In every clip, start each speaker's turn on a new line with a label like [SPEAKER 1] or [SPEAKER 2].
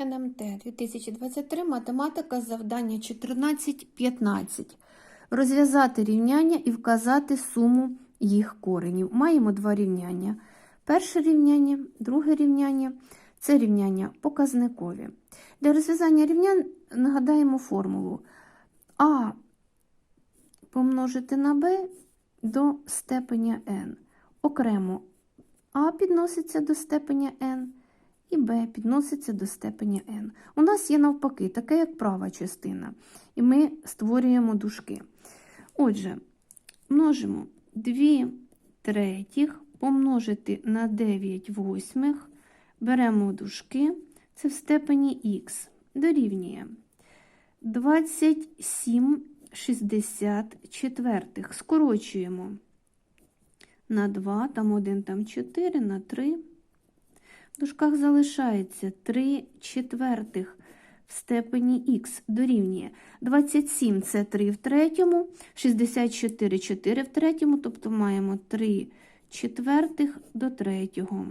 [SPEAKER 1] НМТ 2023, математика, завдання 14-15. Розв'язати рівняння і вказати суму їх коренів. Маємо два рівняння. Перше рівняння, друге рівняння це рівняння показникові. Для розв'язання рівнянь нагадаємо формулу А помножити на Б до степеня n. Окремо А підноситься до степеня n і b підноситься до степеня n. У нас є навпаки, таке як права частина. І ми створюємо дужки. Отже, множимо 2 третіх помножити на 9 восьмих, беремо дужки, це в степені х, дорівнює 27 64. Скорочуємо на 2, там 1, там 4, на 3. В дужках залишається 3 четвертих в степені х дорівнює 27 це 3 в третьому, 64 4 в третьому, тобто маємо 3 четвертих до третього.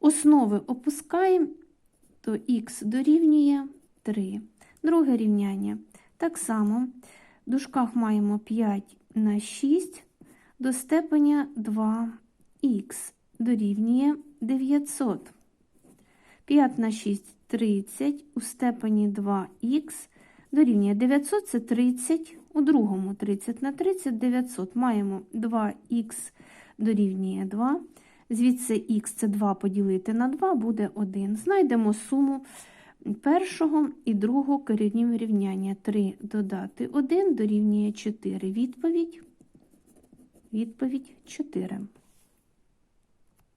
[SPEAKER 1] Основи опускаємо, то х дорівнює 3. Друге рівняння. Так само в дужках маємо 5 на 6 до степеня 2х дорівнює 900. 5 на 6 30 у степені 2х дорівнює 900 це 30, у другому 30 на 30 900. Маємо 2х дорівнює 2. Звідси х це 2 поділити на 2 буде 1. Знайдемо суму першого і другого коренів рівняння. 3 додати 1 дорівнює 4. Відповідь. Відповідь 4.